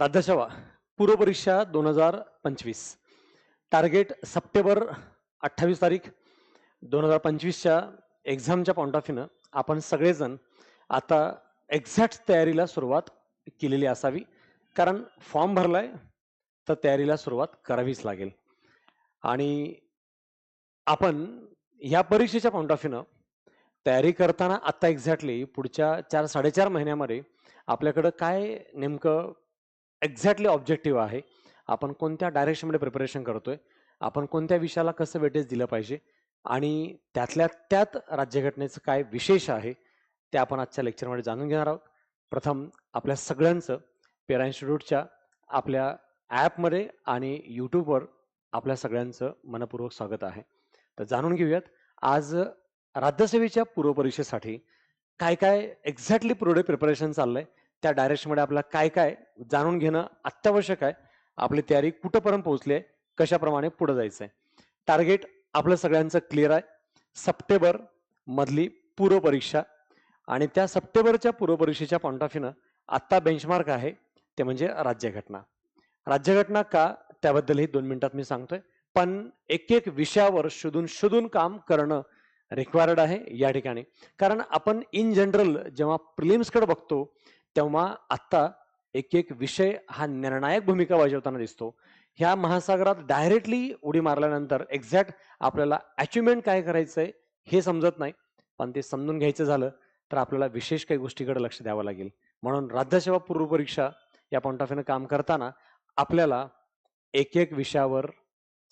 राज्यसेवा पूर्वपरीक्षा दोन हजार पंचवीस. टार्गेट सप्टेंबर अठ्ठावीस तारीख दोन हजार पंचवीसच्या एक्झामच्या पॉईंट ऑफ व्ह्यूनं आपण सगळेजण आता एक्झॅक्ट तयारीला सुरुवात केलेली असावी. कारण फॉर्म भरलाय तर तयारीला सुरुवात करावीच लागेल. आणि आपण ह्या परीक्षेच्या पॉईंट ऑफ व्ह्यूनं तयारी करताना आत्ता एक्झॅक्टली पुढच्या चार साडेचार महिन्यामध्ये आपल्याकडं काय नेमकं एक्झॅक्टली ऑब्जेक्टिव्ह आहे. आपण कोणत्या डायरेक्शनमध्ये प्रिपरेशन करतोय आपण कोणत्या विषयाला कसं वेटेज दिलं पाहिजे आणि त्यातल्या त्यात राज्यघटनेचं काय विशेष आहे ते आपण आजच्या लेक्चरमध्ये जाणून घेणार आहोत. प्रथम आपल्या सगळ्यांचं पेरा इन्स्टिट्यूटच्या आपल्या ॲपमध्ये आणि यूट्यूबवर आपल्या सगळ्यांचं मनपूर्वक स्वागत आहे. तर जाणून घेऊयात आज राज्यसेवेच्या पूर्वपरीक्षेसाठी काय काय एक्झॅक्टली पुढे प्रिपरेशन चाललंय त्या डायरेक्शनमध्ये आपल्याला काय काय जाणून घेणं अत्यावश्यक आहे. आपली तयारी कुठंपर्यंत पोहोचली आहे कशाप्रमाणे पुढे जायचं आहे टार्गेट आपलं सगळ्यांचं क्लिअर आहे. सप्टेंबर मधली पूर्वपरीक्षा आणि त्या सप्टेंबरच्या पूर्वपरीक्षेच्या पॉईंट ऑफ व्ह्यूनं आत्ता बेंचमार्क आहे ते म्हणजे राज्यघटना. राज्यघटना का? त्याबद्दलही दोन मिनिटात मी सांगतोय. पण एक एक विषयावर शोधून शोधून काम करणं रिक्वायर्ड आहे या ठिकाणी. कारण आपण इन जनरल जेव्हा प्रिलिम्सकडे बघतो तेव्हा आत्ता एक एक विषय हा निर्णायक भूमिका बजावताना दिसतो. ह्या महासागरात डायरेक्टली उडी मारल्यानंतर एक्झॅक्ट आपल्याला अचिव्हमेंट काय करायचंय हे समजत नाही. पण ते समजून घ्यायचं झालं तर आपल्याला विशेष काही गोष्टीकडे लक्ष द्यावं लागेल. म्हणून राज्यसेवा पूर्वपरीक्षा या पॉईंट ऑफ व्ह्यूनं काम करताना आपल्याला एक एक विषयावर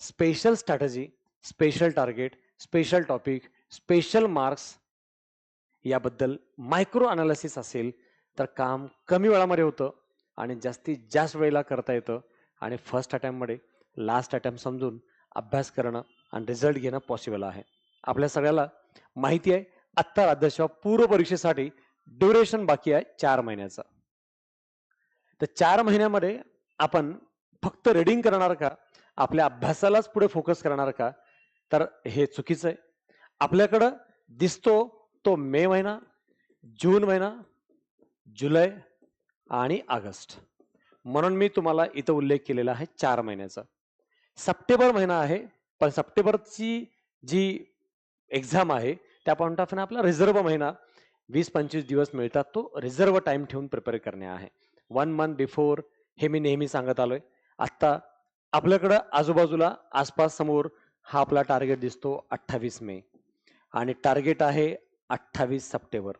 special strategy special target special topic special marks याबद्दल मायक्रो अनालिसिस असेल तर काम कमी वेळामध्ये होतं आणि जास्तीत जास्त वेळेला करता येतं. आणि फर्स्ट अटेम्प्टमध्ये लास्ट अटेम्प्ट समजून अभ्यास करणं आणि रिझल्ट घेणं पॉसिबल आहे. आपल्या सगळ्याला माहिती आहे आत्ता राज्यसेवा पूर्व परीक्षेसाठी ड्युरेशन बाकी आहे चार महिन्याचा. तर चार महिन्यामध्ये आपण फक्त रीडिंग करणार का? आपल्या अभ्यासालाच पुढे फोकस करणार का? तर हे चुकीचं आहे. आपल्याकडं दिसतो तो मे महिना जून महिना जुलै आणि ऑगस्ट. म्हणून मी तुम्हाला इथं उल्लेख केलेला आहे चार महिन्याचा. सप्टेंबर महिना आहे पण सप्टेंबरची जी एक्झाम आहे त्या पॉईंट ऑफ आपला रिझर्व्ह महिना वीस पंचवीस दिवस मिळतात तो रिझर्व्ह टाइम ठेवून प्रिपेअर करणे आहे. वन मंथ बिफोर हे मी नेहमी सांगत आलोय. आत्ता आपल्याकडं आजूबाजूला आसपास समोर हा आपला टार्गेट दिसतो अठ्ठावीस मे. आणि टार्गेट आहे अठ्ठावीस सप्टेंबर.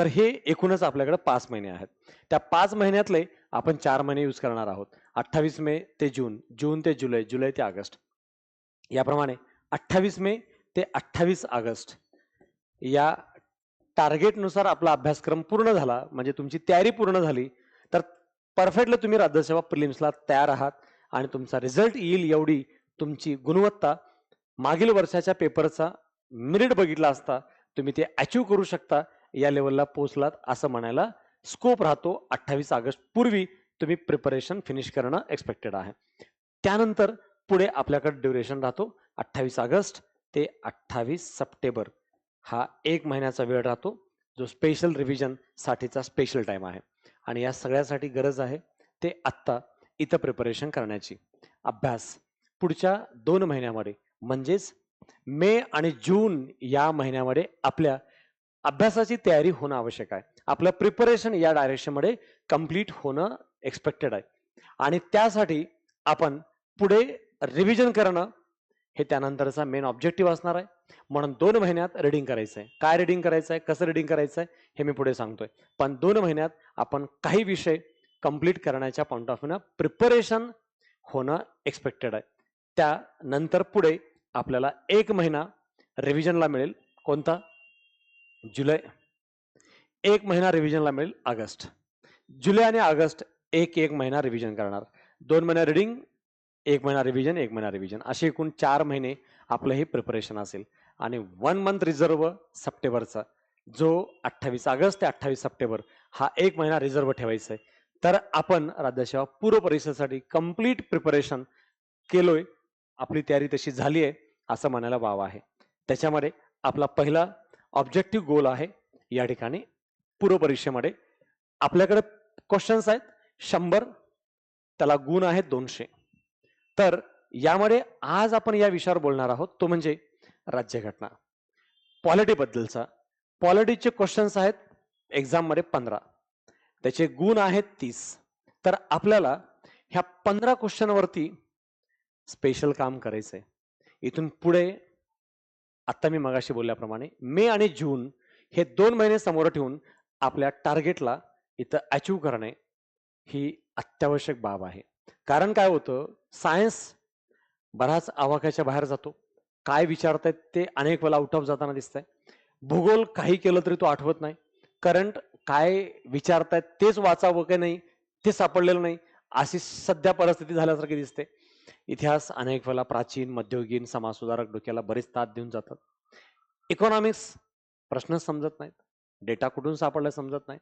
तर हे एकूणच आपल्याकडे पाच महिने आहेत. त्या पाच महिन्यातले आपण चार महिने यूज करणार आहोत. अठ्ठावीस मे ते जून जून ते जुलै जुलै ते ऑगस्ट. याप्रमाणे अठ्ठावीस मे ते अठ्ठावीस ऑगस्ट या टार्गेटनुसार आपला अभ्यासक्रम पूर्ण झाला म्हणजे तुमची तयारी पूर्ण झाली तर परफेक्टली तुम्ही राज्यसेवा प्रिलिम्सला तयार आहात आणि तुमचा रिझल्ट येईल एवढी तुमची गुणवत्ता मागील वर्षाच्या पेपरचा मिनिट बघितला असता तुम्ही ते अचीव करू शकता. या लेवलला पोहोचलात असं म्हणायला स्कोप राहतो अठ्ठावीस ऑगस्ट पूर्वी तुम्ही प्रिपरेशन फिनिश करणं एक्सपेक्टेड आहे. त्यानंतर पुढे आपल्याकडे ड्युरेशन राहतो अठ्ठावीस ऑगस्ट ते अठ्ठावीस सप्टेंबर. हा एक महिन्याचा वेळ राहतो जो स्पेशल रिव्हिजनसाठीचा स्पेशल टाईम आहे. आणि या सगळ्यासाठी गरज आहे ते आत्ता इथं प्रिपरेशन करण्याची. अभ्यास. पुढच्या दोन महिन्यामध्ये म्हणजेच मे आणि जून या महिन्यामध्ये आपल्या अभ्यासाची तयारी होणं आवश्यक आहे. आपलं प्रिपरेशन या डायरेक्शनमध्ये कंप्लीट होणं एक्सपेक्टेड आहे. आणि त्यासाठी आपण पुढे रिव्हिजन करणं हे त्यानंतरचा मेन ऑब्जेक्टिव्ह असणार आहे. म्हणून दोन महिन्यात रिडिंग करायचं आहे काय रिडिंग करायचं आहे कसं रिडिंग करायचं आहे हे मी पुढे सांगतोय. पण दोन महिन्यात आपण काही विषय कंप्लीट करण्याच्या पॉईंट ऑफ व्ह्यूनं प्रिपरेशन होणं एक्सपेक्टेड आहे. त्यानंतर पुढे आपल्याला एक महिना रिव्हिजनला मिळेल. कोणता? जुलै एक महिना रिव्हिजनला मिळेल ऑगस्ट. जुलै आणि ऑगस्ट एक एक महिना रिव्हिजन करणार. दोन महिना रिडिंग एक महिना रिव्हिजन एक महिना रिव्हिजन असे एकूण चार महिने आपलं हे प्रिपरेशन असेल. आणि वन मंथ रिझर्व सप्टेंबरचा जो अठ्ठावीस ऑगस्ट ते अठ्ठावीस सप्टेंबर हा एक महिना रिझर्व ठेवायचा आहे. तर आपण राज्यसेवा पूर्व परीक्षेसाठी कंप्लीट प्रिपरेशन केलोय. आपली तयारी तशी झाली आहे असं म्हणायला वाव आहे. त्याच्यामध्ये आपला पहिला ऑब्जेक्टिव्ह गोल आहे या ठिकाणी पूर्व परीक्षेमध्ये. आपल्याकडे क्वेश्चन्स आहेत. शंभर त्याला गुण आहेत दोनशे. तर यामध्ये आज आपण या विषयावर बोलणार आहोत. तो म्हणजे राज्यघटना. पॉलिटीबद्दलचा पॉलिटीचे क्वेश्चन्स आहेत एक्झाममध्ये पंधरा. त्याचे गुण आहेत तीस. तर आपल्याला ह्या पंधरा क्वेश्चनवरती स्पेशल काम करायचंय. इथून पुढे आत्ता मी मगाशी बोलल्याप्रमाणे मे आणि जून हे दोन महिने समोर ठेवून आपल्या टार्गेटला इथं अचीव करणे ही अत्यावश्यक बाब आहे. कारण काय होतं? सायन्स बराच आवाक्याच्या बाहेर जातो. काय विचारतायत ते अनेक वेळा आउट ऑफ जाताना दिसतंय. भूगोल काही केलं तरी तो आठवत नाही. करंट काय विचारतायत तेच वाचावं की नाही? ते सापडलेलं नाही. अशी सध्या परिस्थिती झाल्यासारखी दिसते. इतिहास अनेक वेळा प्राचीन मध्ययुगीन समाजसुधारक डोक्याला बरेच तात देऊन जातात. इकॉनॉमिक्स प्रश्न समजत नाहीत. डेटा कुठून सापडला समजत नाही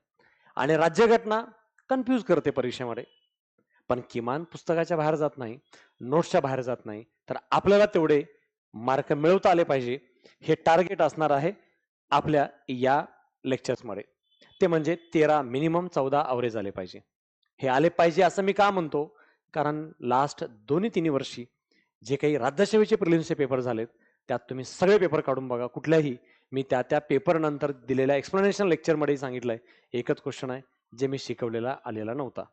आणि राज्यघटना कन्फ्यूज करते परीक्षेमध्ये. पण किमान पुस्तकाच्या बाहेर जात नाही नोट्सच्या बाहेर जात नाही तर आपल्याला तेवढे मार्क मिळवता आले पाहिजे. हे टार्गेट असणार आहे आपल्या या लेक्चर्समध्ये ते म्हणजे तेरा मिनिमम चौदा अवरेज आले पाहिजे. हे आले पाहिजे असं मी का म्हणतो? कारण लास्ट दोन्ही तिन्ही वर्षी जे काही राज्यसेवेचे प्रिलिम्सचे पेपर झालेत त्यात तुम्ही सगळे पेपर काढून बघा. कुठल्याही मी त्या त्या पेपर नंतर दिलेल्या एक्सप्लेनेशन लेक्चरमध्ये सांगितलंय. एकच क्वेश्चन आहे जे मी शिकवलेला आलेला नव्हता.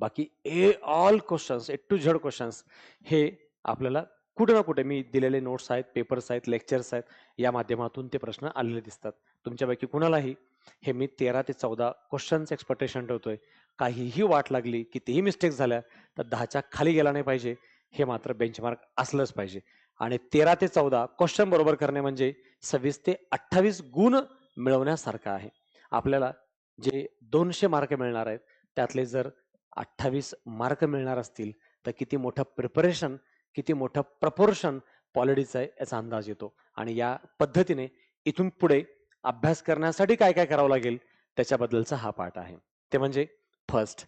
बाकी A all questions A to Z questions हे आपल्याला कुठे ना कुठे मी दिलेले नोट्स आहेत पेपर्स आहेत लेक्चर्स आहेत या माध्यमातून ते प्रश्न आलेले दिसतात. तुमच्यापैकी कुणालाही हे मी तेरा ते चौदा क्वेश्चन्स एक्सपेक्टेशन ठेवतोय. काहीही वाट लागली कितीही मिस्टेक झाल्या तर दहाच्या खाली गेला नाही पाहिजे. हे मात्र बेंचमार्क असलंच पाहिजे. आणि तेरा ते चौदा क्वेश्चन बरोबर करणे म्हणजे सव्वीस ते अठ्ठावीस गुण मिळवण्यासारखं आहे. आपल्याला जे दोनशे मार्क मिळणार आहेत त्यातले जर अठ्ठावीस मार्क मिळणार असतील तर किती मोठं प्रिपरेशन किती मोठं प्रपोर्शन पॉलिटीचं आहे याचा अंदाज येतो. आणि या पद्धतीने इथून पुढे अभ्यास करण्यासाठी काय काय करावं लागेल त्याच्याबद्दलचा हा पाठ आहे. ते म्हणजे फर्स्ट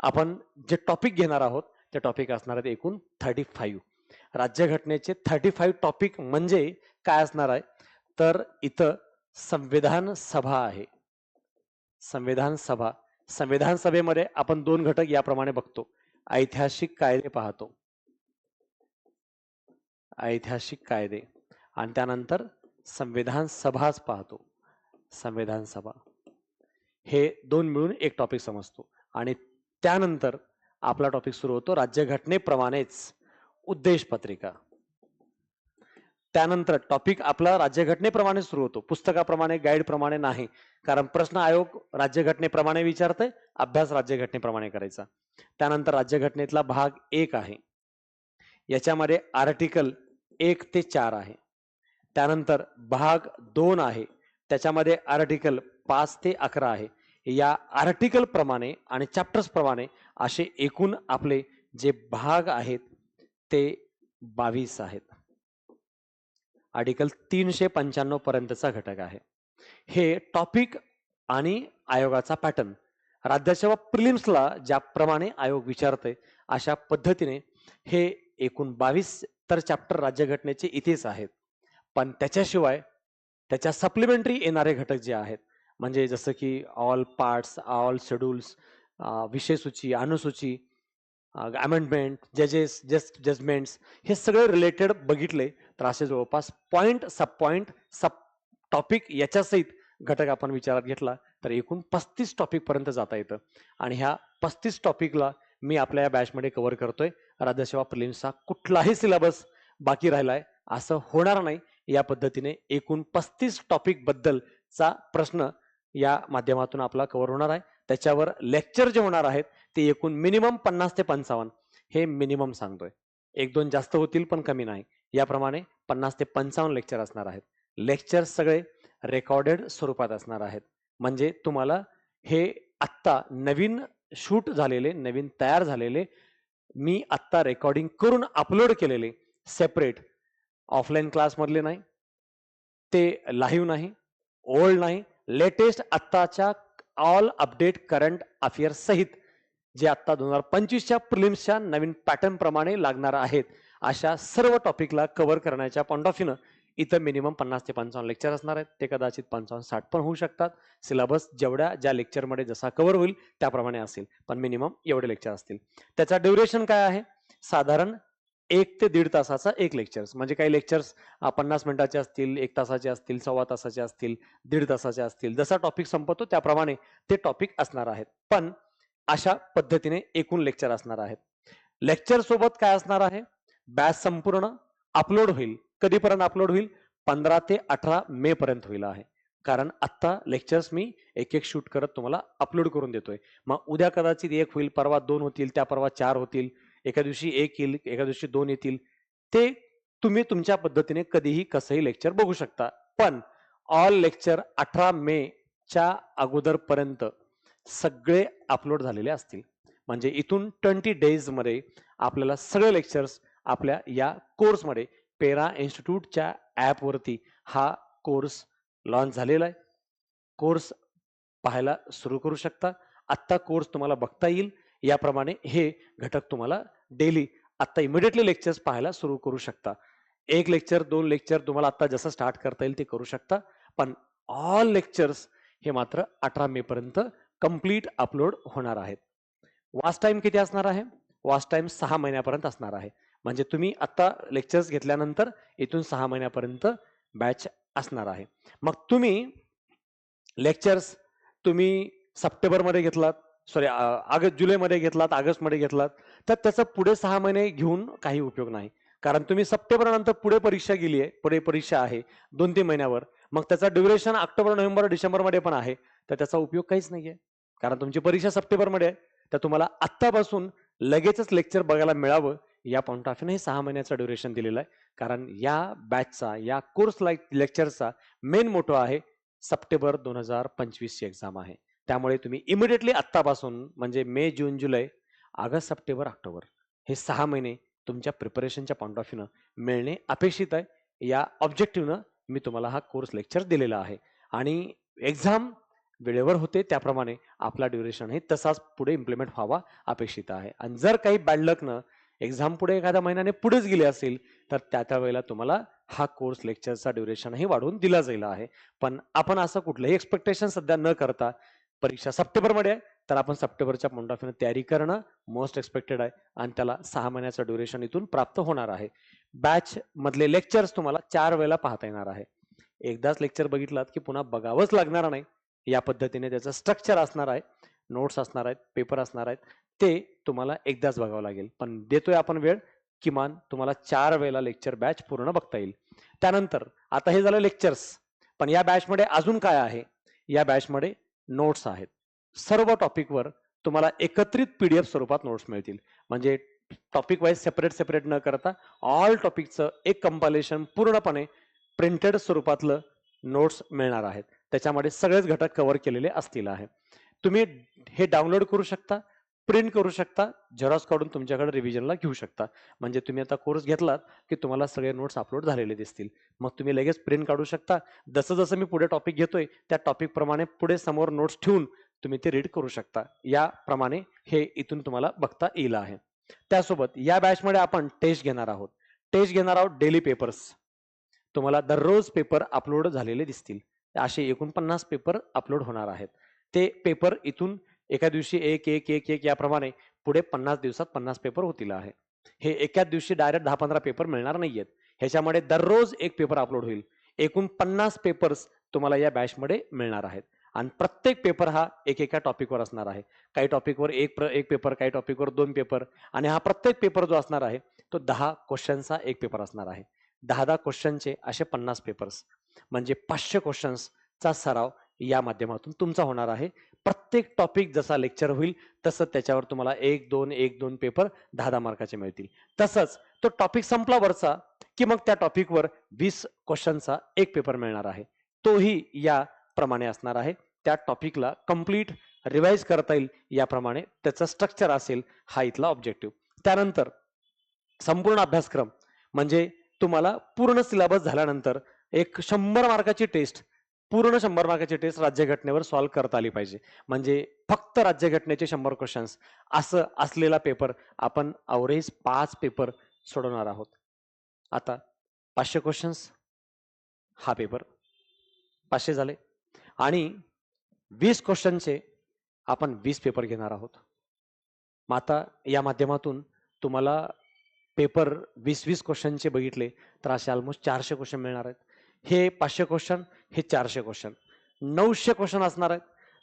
आपण जे टॉपिक घेणार आहोत ते टॉपिक असणार आहेत एकूण थर्टी फाईव्ह राज्यघटनेचे थर्टी फाईव्ह टॉपिक म्हणजे काय असणार आहे? तर इथं संविधान सभा आहे. संविधान सभा. संविधान सभेमध्ये आपण दोन घटक याप्रमाणे बघतो. ऐतिहासिक कायदे पाहतो. ऐतिहासिक कायदे. आणि त्यानंतर संविधान सभाच पाहतो. संविधान सभा. हे दोन मिळून एक टॉपिक समजतो. आणि त्यानंतर आपला टॉपिक सुरू होतो राज्यघटनेप्रमाणेच उद्देश पत्रिका. त्यानंतर टॉपिक आपला राज्यघटनेप्रमाणे सुरू होतो. पुस्तकाप्रमाणे गाईड प्रमाणे नाही. कारण प्रश्न आयोग राज्यघटनेप्रमाणे विचारतंय अभ्यास राज्यघटनेप्रमाणे करायचा. त्यानंतर राज्यघटनेतला भाग एक आहे. याच्यामध्ये आर्टिकल एक ते चार आहे. त्यानंतर भाग दोन आहे. त्याच्यामध्ये आर्टिकल पाच ते अकरा आहे. या आर्टिकल प्रमाणे आणि चॅप्टर्स प्रमाणे असे एकूण आपले जे भाग आहेत ते बावीस आहेत. आर्टिकल तीनशे पंच्याण्णव पर्यंतचा घटक आहे. हे टॉपिक आणि आयोगाचा पॅटर्न राज्याच्या प्रिलिम्सला ज्याप्रमाणे आयोग विचारते अशा पद्धतीने हे एकूण बावीस तर चॅप्टर राज्यघटनेचे इथेच आहेत. पण त्याच्याशिवाय त्याच्या सप्लिमेंटरी येणारे घटक जे आहेत म्हणजे जसं की ऑल पार्ट्स ऑल शेड्यूल्स विषय सूची अनुसूची अमेंडमेंट जजेस जस्ट जजमेंट्स हे सगळे रिलेटेड बघितले तर असे जवळपास point sub point sub topic याच्यासहित घटक आपण विचारात घेतला तर एकूण पस्तीस टॉपिकपर्यंत जाता येतं. आणि ह्या पस्तीस टॉपिकला मी आपल्या या बॅचमध्ये कव्हर करतोय. राज्यसेवा प्रिलिम्सचा कुठलाही सिलेबस बाकी राहिलाय असं होणार नाही. या पद्धतीने एकूण पस्तीस टॉपिकबद्दलचा प्रश्न या माध्यमातून आपला कव्हर होणार आहे. त्याच्यावर लेक्चर जे होणार आहेत ते एकूण मिनिमम पन्नास ते पंचावन्न हे मिनिमम सांगतोय. एक दोन जास्त होतील पण कमी नाही. याप्रमाणे पन्नास ते पंचावन्न लेक्चर असणार आहेत. लेक्चर सगळे रेकॉर्डेड स्वरूपात असणार आहेत. म्हणजे तुम्हाला हे आत्ता नवीन शूट झालेले नवीन तयार झालेले मी आत्ता रेकॉर्डिंग करून अपलोड केलेले सेपरेट ऑफलाईन क्लासमधले नाही. ते लाईव्ह नाही ओल्ड नाही लेटेस्ट आत्ताच्या ऑल अपडेट करंट अफेअर्स सहित जे आत्ता दोन हजार पंचवीसच्या प्रिलिम्सच्या नवीन पॅटर्न प्रमाणे लागणार आहेत अशा सर्व टॉपिकला कव्हर करण्याच्या पॉइंट ऑफ व्ह्यूनं इथं मिनिमम पन्नास ते पंचावन्न लेक्चर असणार आहेत. ते कदाचित पंचावन्न साठ पण होऊ शकतात. सिलेबस जेवढ्या ज्या लेक्चरमध्ये जसा कव्हर होईल त्याप्रमाणे असेल. पण मिनिमम एवढे लेक्चर असतील. त्याचा ड्युरेशन काय आहे? साधारण एक ते दीड तासाचा एक लेक्चर्स म्हणजे काही लेक्चर्स पन्नास मिनिटाचे असतील एक तासाचे असतील सव्वा तासाचे असतील दीड तासाचे असतील. जसा टॉपिक संपतो त्याप्रमाणे ते टॉपिक असणार आहेत. पण अशा पद्धतीने एकूण लेक्चर असणार आहेत. लेक्चर सोबत काय असणार आहे? बॅच संपूर्ण अपलोड होईल. कधीपर्यंत अपलोड होईल? पंधरा ते अठरा मे पर्यंत होईल आहे. कारण आत्ता लेक्चर्स मी एक एक शूट करत तुम्हाला अपलोड करून देतोय. मग उद्या कदाचित एक होईल परवा दोन होतील त्या परवा चार होतील. एका दिवशी एक येईल एका दिवशी दोन येतील. ते तुम्ही तुमच्या पद्धतीने कधीही कसंही लेक्चर बघू शकता. पण ऑल लेक्चर अठरा मे च्या अगोदरपर्यंत सगळे अपलोड झालेले असतील. म्हणजे इथून ट्वेंटी डेजमध्ये आपल्याला सगळे लेक्चर्स आपल्या या कोर्समध्ये पेरा इन्स्टिट्यूटच्या ॲपवरती हा कोर्स लॉन्च झालेला आहे. कोर्स पाहायला सुरू करू शकता. आत्ता कोर्स तुम्हाला बघता येईल. याप्रमाणे हे घटक तुम्हाला डेली आत्ता इमिडिएटली लेक्चर्स पाहायला सुरू करू शकता. एक लेक्चर दोन लेक्चर तुम्हाला आत्ता जसं स्टार्ट करता येईल ते करू शकता. पण ऑल लेक्चर्स हे मात्र अठरा मे पर्यंत कंप्लीट अपलोड होणार आहेत. वास्ट टाइम किती असणार आहे? वास्ट टाइम सहा महिन्यापर्यंत असणार आहे. म्हणजे तुम्ही आत्ता लेक्चर्स घेतल्यानंतर इथून सहा महिन्यापर्यंत बॅच असणार आहे. मग तुम्ही लेक्चर्स तुम्ही सप्टेंबरमध्ये घेतलात सॉरी ऑगस्ट जुलैमध्ये घेतलात ऑगस्टमध्ये घेतलात. तर त्याचा पुढे सहा महिने घेऊन काही उपयोग नाही. कारण तुम्ही सप्टेंबरनंतर पुढे परीक्षा गेली आहे पुढे परीक्षा आहे दोन तीन महिन्यावर. मग त्याचा ड्युरेशन ऑक्टोबर नोव्हेंबर डिसेंबरमध्ये पण आहे. तर त्याचा उपयोग काहीच नाहीये. कारण तुमची परीक्षा सप्टेंबरमध्ये आहे. तर तुम्हाला आत्तापासून लगेचच लेक्चर बघायला मिळावं या पॉईंट ऑफ हे सहा महिन्याचा ड्युरेशन दिलेलं आहे. कारण या बॅचचा या कोर्स लाईक लेक्चरचा मेन मोठो आहे सप्टेंबर दोन हजार पंचवीसची एक्झाम आहे. त्यामुळे तुम्ही इमिडिएटली आत्तापासून म्हणजे मे जून जुलै ऑगस्ट सप्टेंबर ऑक्टोबर हे सहा महिने तुमच्या प्रिपरेशनच्या पॉईंट ऑफ व्ह्यूनं मिळणे अपेक्षित आहे. या ऑब्जेक्टिव्हनं मी तुम्हाला हा कोर्स लेक्चर दिलेला आहे. आणि एक्झाम वेळेवर होते त्याप्रमाणे आपला ड्युरेशन हे तसाच पुढे इम्प्लिमेंट व्हावा अपेक्षित आहे. आणि जर काही बॅड लकनं एक्झाम पुढे एखाद्या महिन्याने पुढेच गेले असेल तर त्या त्या वेळेला तुम्हाला हा कोर्स लेक्चरचा ड्युरेशनही वाढवून दिला जाईल आहे. पण आपण असं कुठलंही एक्सपेक्टेशन सध्या न करता परीक्षा सप्टेंबरमध्ये आहे. तर आपण सप्टेंबरच्या पॉईंट ऑफ तयारी करणं मोस्ट एक्सपेक्टेड आहे आणि त्याला सहा महिन्याचं ड्युरेशन इथून प्राप्त होणार आहे. बॅच मधले लेक्चर्स तुम्हाला चार वेळेला पाहता येणार आहे. एकदाच लेक्चर बघितलात की पुन्हा बघावंच लागणार नाही. या पद्धतीने त्याचं स्ट्रक्चर असणार आहे. नोट्स असणार आहेत. पेपर असणार आहेत. ते तुम्हाला एकदाच बघावं लागेल. पण देतोय आपण वेळ किमान तुम्हाला चार वेळेला लेक्चर बॅच पूर्ण बघता येईल. त्यानंतर आता हे झालं लेक्चर्स पण या बॅचमध्ये अजून काय आहे? या बॅचमध्ये नोट्स आहेत. सर्व टॉपिकवर तुम्हाला एकत्रित पीडीएफ स्वरूपात नोट्स मिळतील. म्हणजे टॉपिक वाईज सेपरेट सेपरेट न करता ऑल टॉपिकचं एक कंपालेशन पूर्णपणे प्रिंटेड स्वरूपातलं नोट्स मिळणार आहेत. त्याच्यामध्ये सगळेच घटक कव्हर केलेले असतील आहे. तुम्ही हे डाउनलोड करू शकता. प्रिंट करू शकता झेरॉक्स काढून तुमच्याकडे रिव्हिजनला घेऊ शकता. म्हणजे तुम्ही आता कोर्स घेतलात की तुम्हाला सगळे नोट्स अपलोड झालेले दिसतील. मग तुम्ही लगेच प्रिंट काढू शकता. जसं जसं मी पुढे टॉपिक घेतोय त्या टॉपिकप्रमाणे पुढे समोर नोट्स ठेवून तुम्ही ते रीड करू शकता. याप्रमाणे हे इथून तुम्हाला बघता येईल आहे. त्यासोबत या बॅचमध्ये आपण टेस्ट घेणार आहोत. टेस्ट घेणार आहोत डेली पेपर्स तुम्हाला दररोज पेपर अपलोड झालेले दिसतील. असे एकोणपन्नास पेपर अपलोड होणार आहेत. ते पेपर इथून एका दिवशी एक एक एक एक याप्रमाणे पुढे पन्नास दिवसात पन्नास पेपर होतील आहे. हे एकाच दिवशी डायरेक्ट दहा पंधरा पेपर मिळणार नाहीयेत. ह्याच्यामध्ये दररोज एक पेपर अपलोड होईल. एकूण पन्नास पेपर्स तुम्हाला या बॅचमध्ये मिळणार आहेत. आणि प्रत्येक पेपर हा एक एका टॉपिकवर असणार आहे. काही टॉपिकवर एक प्र एक पेपर काही टॉपिकवर दोन पेपर. आणि हा प्रत्येक पेपर जो असणार आहे तो दहा क्वेश्चनचा एक पेपर असणार आहे. दहा दहा क्वेश्चनचे असे पन्नास पेपर्स. म्हणजे पाचशे क्वेश्चन्सचा सराव या माध्यमातून तुमचा होणार आहे. प्रत्येक टॉपिक जसा लेक्चर होईल तसं त्याच्यावर तुम्हाला एक दोन एक दोन पेपर दहा दहा मार्काचे मिळतील. तसंच तो टॉपिक संपला वरचा की मग त्या टॉपिकवर वीस क्वेश्चनचा एक पेपर मिळणार आहे. तोही या प्रमाणे असणार आहे. त्या टॉपिकला कंप्लीट रिवाइज करता येईल याप्रमाणे त्याचं स्ट्रक्चर असेल हा इथला ऑब्जेक्टिव्ह त्यानंतर संपूर्ण अभ्यासक्रम म्हणजे तुम्हाला पूर्ण सिलेबस झाल्यानंतर एक शंभर मार्काची टेस्ट पूर्ण शंभर मार्काची टेस्ट राज्यघटनेवर सॉल्व्ह करता आली पाहिजे. म्हणजे फक्त राज्यघटनेचे शंभर क्वेश्चन्स असं असलेला पेपर आपण अवरेज पाच पेपर सोडवणार आहोत. आता पाचशे क्वेश्चन्स हा पेपर पाचशे झाले. आणि वीस क्वेश्चनचे आपण वीस पेपर घेणार आहोत. मग आता या माध्यमातून तुम्हाला पेपर वीस वीस क्वेश्चनचे बघितले तर असे ऑलमोस्ट चारशे क्वेश्चन मिळणार आहेत. हे पाचशे क्वेश्चन हे चारशे क्वेश्चन नऊशे क्वेश्चन असणार आहेत.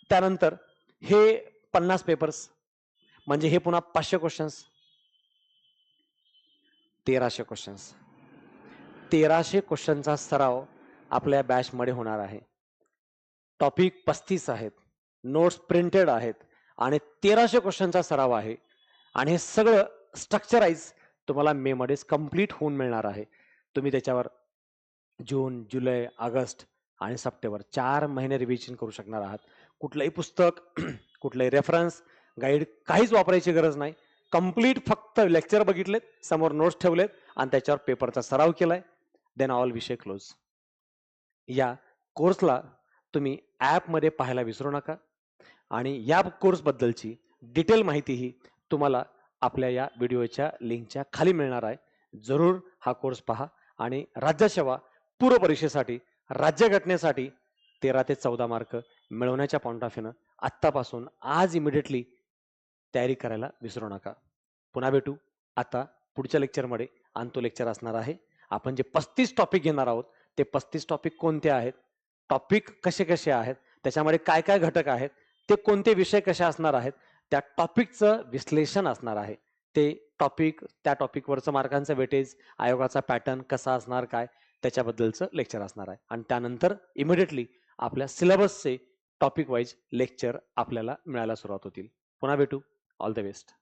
त्यानंतर हे पन्नास पेपर्स म्हणजे हे पुन्हा पाचशे क्वेश्चन्स तेराशे क्वेश्चन्स तेराशे क्वेश्चनचा सराव आपल्या बॅचमध्ये होणार आहे. टॉपिक पस्तीस आहेत. नोट्स प्रिंटेड आहेत. आणि तेराशे क्वेश्चनचा सराव आहे. आणि हे सगळं स्ट्रक्चराईज तुम्हाला मेमध्येच कंप्लीट होऊन मिळणार आहे. तुम्ही त्याच्यावर जून जुलै ऑगस्ट आणि सप्टेंबर चार महिने रिव्हिजन करू शकणार आहात. कुठलंही पुस्तक कुठलंही रेफरन्स गाईड काहीच वापरायची गरज नाही. कंप्लीट फक्त लेक्चर बघितलेत समोर नोट्स ठेवलेत आणि त्याच्यावर पेपरचा सराव केलाय. देन ऑल विषय क्लोज या कोर्सला तुम्ही ॲपमध्ये पाहायला विसरू नका आणि या कोर्सबद्दलची डिटेल माहितीही तुम्हाला आपल्या या व्हिडिओच्या लिंकच्या खाली मिळणार आहे. जरूर हा कोर्स पहा आणि राज्यसेवा पूर्व परीक्षेसाठी राज्यघटनेसाठी तेरा ते चौदा मार्क मिळवण्याच्या पॉईंट ऑफ व्ह्यूनं आत्तापासून आज इमिडिएटली तयारी करायला विसरू नका. पुन्हा भेटू. आता पुढच्या लेक्चरमध्ये आणि तो लेक्चर असणार आहे. आपण जे पस्तीस टॉपिक घेणार आहोत ते पस्तीस टॉपिक कोणते आहेत? टॉपिक कसे कसे आहेत? त्याच्यामध्ये काय काय घटक आहेत? ते कोणते विषय कसे असणार आहेत? त्या टॉपिकचं विश्लेषण असणार आहे. ते टॉपिक त्या टॉपिकवरचं मार्कांचं वेटेज आयोगाचा पॅटर्न कसा असणार काय? त्याच्याबद्दलचं लेक्चर असणार आहे. आणि त्यानंतर इमिडिएटली आपल्या सिलेबसचे टॉपिक वाईज लेक्चर आपल्याला मिळायला सुरुवात होतील. पुन्हा भेटू. All the best